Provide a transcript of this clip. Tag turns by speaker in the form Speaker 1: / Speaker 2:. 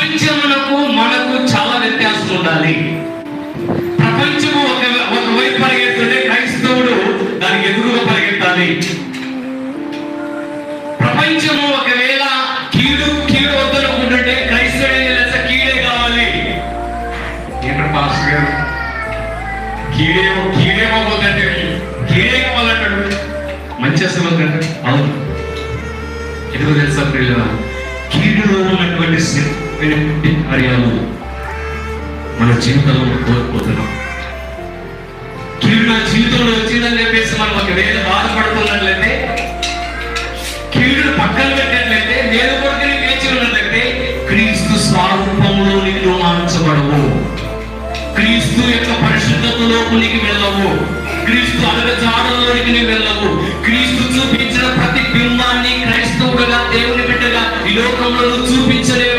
Speaker 1: ప్రపంచమునకు మనకు చాలా వ్యత్యాసం ఉండాలి. ప్రపంచము ఒక ఒకవైపు పరిగెత్తుంటే క్రైస్తవుడు దానికి ఎదురుగా పరిగెత్తాలి. ప్రపంచము ఒకవేళ కీడు కీడు వద్దనుకుంటుంటే క్రైస్తవుడు ఏం చేస్తే కీడే కావాలి. ఏంటో పాస్టర్ గారు? కీడేమో కీడేమో పోతుంటే కీడే కావాలంటాడు. మంచి అసలు అవును. ఎందుకు తెలుసా ప్రియుల కీడు ఉన్నటువంటి శ్రేణి కార్యాలు మన జీవితంలో కోల్పోతున్నాం. కీడు నా జీవితంలో వచ్చిందని చెప్పేసి మనం ఒకవేళ బాధపడుతున్నట్లయితే కీడు పక్కన పెట్టినట్లయితే నేను కొడుకుని వేచి ఉన్నట్లయితే క్రీస్తు స్వరూపంలో నీకు మార్చబడవు క్రీస్తు యొక్క పరిశుద్ధతలోకి వెళ్ళవు. క్రీస్తు అడగజాడలోనికి నీవు వెళ్ళవు. క్రీస్తు చూపించిన ప్రతి బింబాన్ని క్రైస్తవుడుగా దేవుని బిడ్డగా ఈ లోకంలో నువ్వు చూపించలేవు.